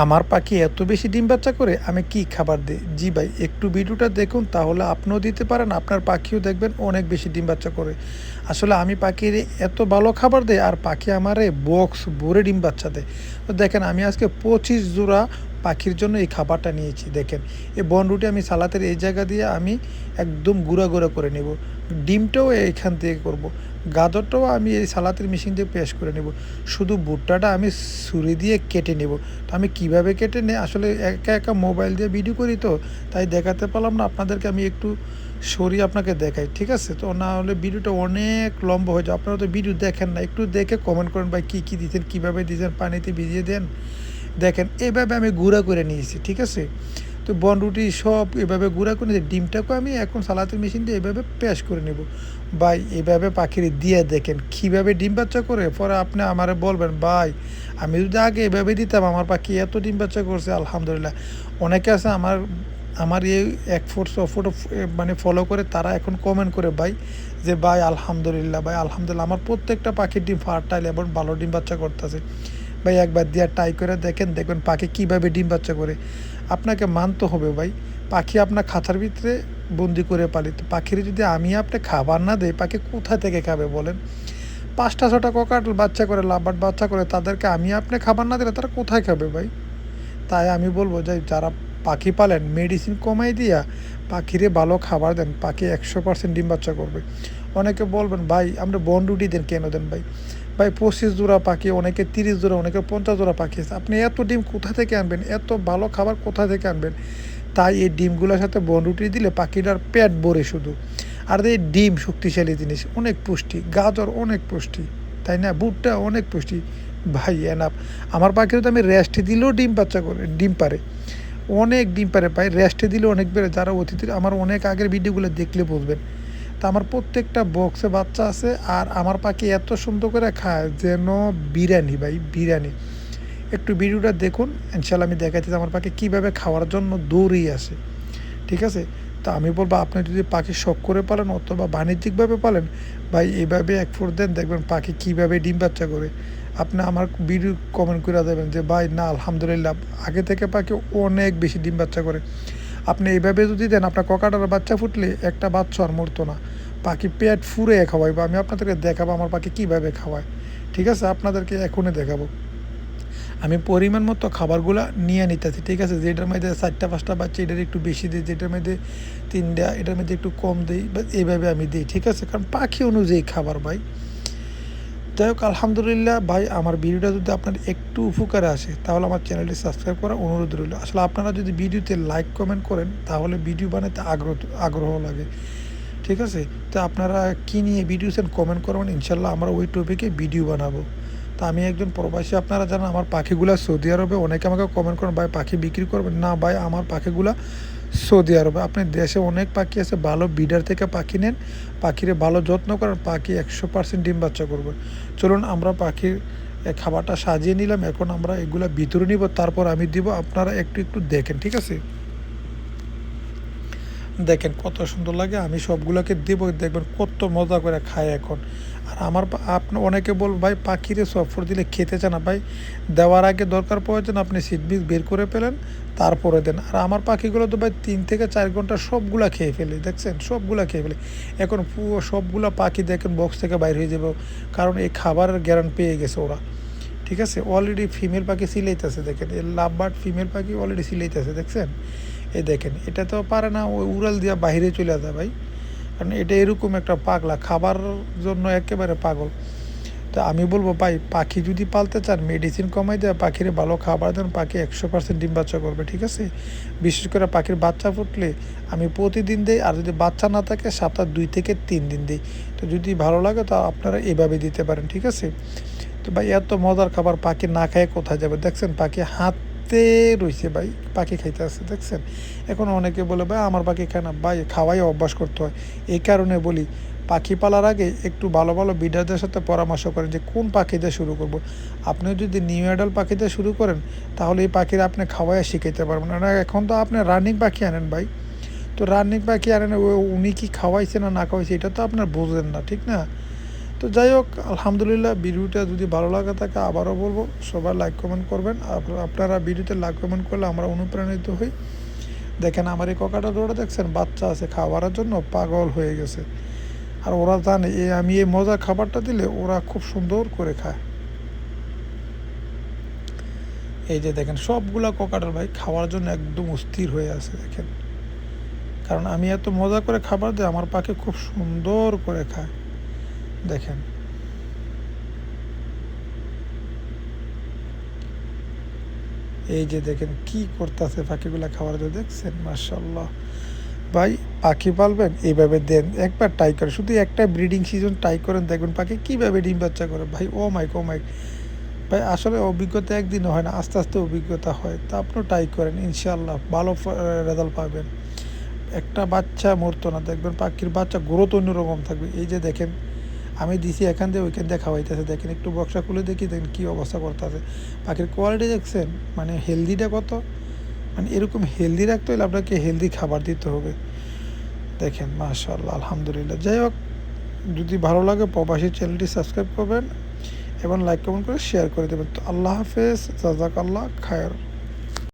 আমার পাখি এত বেশি ডিম বাচ্চা করে, আমি কি খাবার দিই? জি ভাই, একটু ভিডিওটা দেখুন, তাহলে আপনিও দিতে পারেন, আপনার পাখিও দেখবেন, অনেক বেশি ডিম বাচ্চা করে। আসলে আমি পাখির এত ভালো খাবার দেয় আর পাখি আমারে বক্স ভরে ডিম বাচ্চা দেয়। তো দেখেন, আমি আজকে পঁচিশ জোড়া পাখির জন্য এই খাবারটা নিয়েছি, দেখেন। এই বনরুটি আমি সালাতের এই জায়গা দিয়ে আমি একদম গুঁড়া গুঁড়া করে নেব। ডিমটাও এইখান থেকে করব। গাজরটাও আমি এই সালাতের মেশিন দিয়ে পেস্ট করে নেব। শুধু ভুট্টাটা আমি ছুরি দিয়ে কেটে নেব। তো আমি কীভাবে কেটে নেই আসলে একা একা মোবাইল দিয়ে ভিডিও করি তো, তাই দেখাতে পারলাম না। আপনাদেরকে আমি একটু সরিয়ে আপনাকে দেখাই, ঠিক আছে? তো না হলে ভিডিওটা অনেক লম্বা হয়ে যায়। আপনারা তো ভিডিও দেখেন না। একটু দেখে কমেন্ট করেন ভাই কী কী দিতেন, কীভাবে দিতেন, পানিতে ভিজিয়ে দেন। দেখেন, এভাবে আমি গুঁড়া করে নিয়েছি, ঠিক আছে? তো বনরুটি সব এভাবে গুঁড়া করে নিয়েছি ডিমটাকেও আমি এখন সালাতের মেশিন দিয়ে এভাবে পেশ করে নেব। ভাই, এভাবে পাখির দিয়ে দেখেন, কীভাবে ডিম বাচ্চা করে? পরে আপনি আমারে বলবেন, ভাই, আমি যদি আগে এভাবে দিতাম, আমার পাখি এত ডিম বাচ্চা করছে, আলহামদুলিল্লাহ। অনেকে আছে আমার আমার এই এক ফুট, ছ ফুট মানে ফলো করে, তারা এখন কমেন্ট করে, ভাই, যে ভাই, আলহামদুলিল্লাহ ভাই, আলহামদুলিল্লাহ, আমার প্রত্যেকটা পাখির ডিম ফার্টাইল এবং ভালো ডিম বাচ্চা করতেছে। ভাই, একবার দিয়ে ট্রাই করে দেখেন, দেখবেন পাখি কীভাবে ডিম বাচ্চা করে। আপনাকে মানতে হবে ভাই, পাখি আপনার খাঁচার ভিতরে বন্দি করে পালি। তো পাখির যদি আমি আপনি খাবার না দেই, পাখি কোথা থেকে খাবে বলেন? পাঁচটা ছটা ককাটল বাচ্চা করে লাভবাট বাচ্চা করে, তাদেরকে আমি আপনি খাবার না দিলে তারা কোথায় খাবে ভাই? তাই আমি বলব যে, যারা পাখি পালেন মেডিসিন কমাই দিয়া পাখিরে ভালো খাবার দেন, পাখি একশো পার্সেন্ট ডিম বাচ্চা করবে। অনেকে বলবেন, ভাই, আমরা বন রুটি দেন কেন দেন ভাই? ভাই, পঁচিশ জোড়া পাখি, অনেকে তিরিশ জোড়া, অনেকে পঞ্চাশ জোড়া পাখি আছে। আপনি এত ডিম কোথা থেকে আনবেন? এত ভালো খাবার কোথা থেকে আনবেন? তাই এই ডিমগুলোর সাথে বন রুটি দিলে পাখিটার পেট ভরে শুধু। আর এই ডিম শক্তিশালী জিনিস, অনেক পুষ্টি, গাজর অনেক পুষ্টি, তাই না? বুটটা অনেক পুষ্টি। ভাই এনাপ আমার পাখির তো আমি রেস্ট দিলেও ডিম বাচ্চা করে, ডিম পারে। অনেক ডিম পারে, ভাই রেস্টে দিলে অনেক বেড়ে। যারা অতিথি আমার অনেক আগের ভিডিওগুলো দেখলে বুঝবেন। তা আমার প্রত্যেকটা বক্সে বাচ্চা আছে আর আমার পাখি এত সুন্দর করে খায় যেন বিরিয়ানি ভাই, বিরিয়ানি। একটু ভিডিওটা দেখুন ইনশাল্লাহ আমি দেখাচ্ছি যে আমার পাখি কীভাবে খাওয়ার জন্য দৌড়েই আসে। ঠিক আছে? তা আমি বলব, আপনি যদি পাখি শখ করে পালেন অথবা বাণিজ্যিকভাবে পালেন, ভাই এইভাবে এক ফুট দেন, দেখবেন পাখি কীভাবে ডিম বাচ্চা করে। আপনি আমার ভিডিও কমেন্ট করে দেবেন যে, ভাই, না, আলহামদুলিল্লাহ, আগে থেকে পাখি অনেক বেশি ডিম বাচ্চা করে। আপনি এইভাবে যদি দেন, আপনার ককাটার বাচ্চা ফুটলে একটা বাচ্চা আর মরতো না। পাখি পেট ফুরে খাওয়াই বা আমি আপনাদেরকে দেখাবো আমার পাখি কীভাবে খাওয়ায়। ঠিক আছে? আপনাদেরকে এখনই দেখাবো। আমি পরিমাণ মতো খাবারগুলো নিয়ে নিতেছি, ঠিক আছে? যেটার মধ্যে চারটা, পাঁচটা বাচ্চা, এটার একটু বেশি দিই, যেটার মধ্যে তিনটা, এটার মধ্যে একটু কম দিই, বা এইভাবে আমি দিই, ঠিক আছে? কারণ পাখি অনুযায়ী খাবার ভাই। যাই হোক, আলহামদুলিল্লাহ ভাই, আমার ভিডিওটা যদি আপনার একটু উপকারে আসে, তাহলে আমার চ্যানেলটি সাবস্ক্রাইব করার অনুরোধ রইল। আসলে আপনারা যদি ভিডিওতে লাইক, কমেন্ট করেন, তাহলে ভিডিও বানাতে আগ্রহ আগ্রহ লাগে। ঠিক আছে? তো আপনারা কী নিয়ে ভিডিও সেন কমেন্ট করবেন? ইনশাল্লাহ আমরা ওই টপিকে ভিডিও বানাবো। তা আমি একজন প্রবাসী, আপনারা জানেন আমার পাখিগুলা সৌদি আরবে, অনেকে আমাকে কমেন্ট করেন, ভাই, পাখি বিক্রি করবেন না, ভাই, আমার পাখিগুলা সৌদি আরবে। আপনি দেশে অনেক পাখি আছে, ভালো বিডার থেকে পাখি নেন, পাখিরে ভালো যত্ন করেন, পাখি একশো পার্সেন্ট ডিম বাচ্চা করবে। চলুন আমরা পাখির খাবারটা সাজিয়ে নিলাম, এখন আমরা এগুলা ভিতরে নিব, তারপর আমি দিব, আপনারা একটু একটু দেখেন, ঠিক আছে? দেখেন কত সুন্দর লাগে, আমি সবগুলোকে দেবো, দেখবেন কত মজা করে খায় এখন। আর আমার আপনি অনেকে বল ভাই, পাখিরে সফর দিলে খেতে চান না, ভাই। দেওয়ার আগে দরকার প্রয়োজন আপনি সিট বিট বের করে পেলেন তারপরে দেন। আর আমার পাখিগুলো তো, ভাই, তিন থেকে চার ঘণ্টা সবগুলা খেয়ে ফেলে, দেখছেন? সবগুলা খেয়ে ফেলে। এখন পুরো সবগুলা পাখি দেখেন বক্স থেকে বাইর হয়ে যাবে, কারণ এই খাবারের গ্যারান পেয়ে গেছে ওরা। ঠিক আছে? অলরেডি ফিমেল পাখি সিলাইতেছে, দেখেন। এই লাভ বার্ড ফিমেল পাখি অলরেডি সিলাইতেছে, দেখছেন? এই দেখেন, এটা তো পারে না, ওই উড়াল দিয়া বাইরে চলে যায় ভাই। কারণ এটা এরকম একটা পাগলা, খাবার জন্য একেবারে পাগল। তো আমি বলব ভাই, পাখি যদি পালতে চান মেডিসিন কমাই দেয়, পাখির ভালো খাবার দেন, পাখি একশো পার্সেন্ট ডিম বাচ্চা করবে, ঠিক আছে? বিশেষ করে পাখির বাচ্চা ফুটলে আমি প্রতিদিন দিই, আর যদি বাচ্চা না থাকে, সপ্তাহ দুই থেকে তিন দিন দিই। তো যদি ভালো লাগে, তো আপনারা এভাবে দিতে পারেন, ঠিক আছে? তো ভাই, এত মজার খাবার পাখি না খায় কোথায় যাবে? দেখছেন, পাখি হাত খাইতে রয়েছে ভাই, পাখি খাইতে আছে, দেখছেন? এখন অনেকে বলে, ভাই, আমার পাখি খায় না। ভাই, খাওয়াই অভ্যাস করতে হয়। এই কারণে বলি, পাখি পালার আগে একটু ভালো ভালো বিডারদের সাথে পরামর্শ করেন যে, কোন পাখি দিয়ে শুরু করব? আপনি যদি নিউ অ্যাডাল পাখি দিয়ে শুরু করেন, তাহলে এই পাখিরা আপনি খাওয়াই শিখাইতে পারবেন না। এখন তো আপনি রানিং পাখি আনেন ভাই। তো রানিং পাখি আনেন উনি কি খাওয়াইছে না না খাওয়াইছে, এটা তো আপনার বুঝলেন না, ঠিক না? তো যাই হোক, আলহামদুলিল্লাহ, ভিডিওটা যদি ভালো লাগে থাকে, আবারও বলব, সবাই লাইক কমেন্ট করবেন। আপনারা ভিডিওতে লাইক কমেন্ট করলে আমরা অনুপ্রাণিত হই। দেখেন, আমার এই ককাটা দৌড়ে দেখছেন, বাচ্চা আছে খাওয়ার জন্য পাগল হয়ে গেছে। আর ওরা জানে এই আমি এই মজার খাবারটা দিলে ওরা খুব সুন্দর করে খায়। এই যে দেখেন, সবগুলা ককাটার ভাই খাওয়ার জন্য একদম অস্থির হয়ে আছে, দেখেন। কারণ আমি এত মজা করে খাবার দিই, আমার পাখি খুব সুন্দর করে খায়। দেখেন। এই যে দেখেন কি করতেছে পাখিগুলা খাবার জন্য, দেখছেন? মার্শাল্লাহ ভাই, পাখি পালবেন? এইভাবে দেন। একবার ট্রাই করেন। শুধু একটা ব্রিডিং সিজন ট্রাই করেন, দেখবেন পাখি কীভাবে ডিম বাচ্চা করে। ভাই ও মাইক ও মাইক ভাই, আসলে অভিজ্ঞতা একদিনে হয় না, আস্তে আস্তে অভিজ্ঞতা হয়। তা আপনিও ট্রাই করেন ইনশাল্লাহ ভালো রেজাল্ট পাবেন। একটা বাচ্চা মরতো না, দেখবেন পাখির বাচ্চা গ্রোথ অন্যরকম থাকবে। এই যে দেখেন আমি দিছি এখান দিয়ে ওইখান দিয়ে খাওয়াইতেছে। দেখেন একটু বক্সা খুলে দেখি, দেখেন কী অবস্থা করতেছে। পাখির কোয়ালিটি দেখছেন? মানে হেলদিটা কত? মানে এরকম হেলদি রাখতে হলে আপনাকে হেলদি খাবার দিতে হবে। দেখেন মাশাল্লাহ আলহামদুলিল্লাহ। যাই হোক, যদি ভালো লাগে প্রবাসী চ্যানেলটি সাবস্ক্রাইব করবেন এবং লাইক কমেন্ট করে শেয়ার করে দেবেন। তো আল্লাহ হাফেজ জাজাক আল্লাহ খায়ের।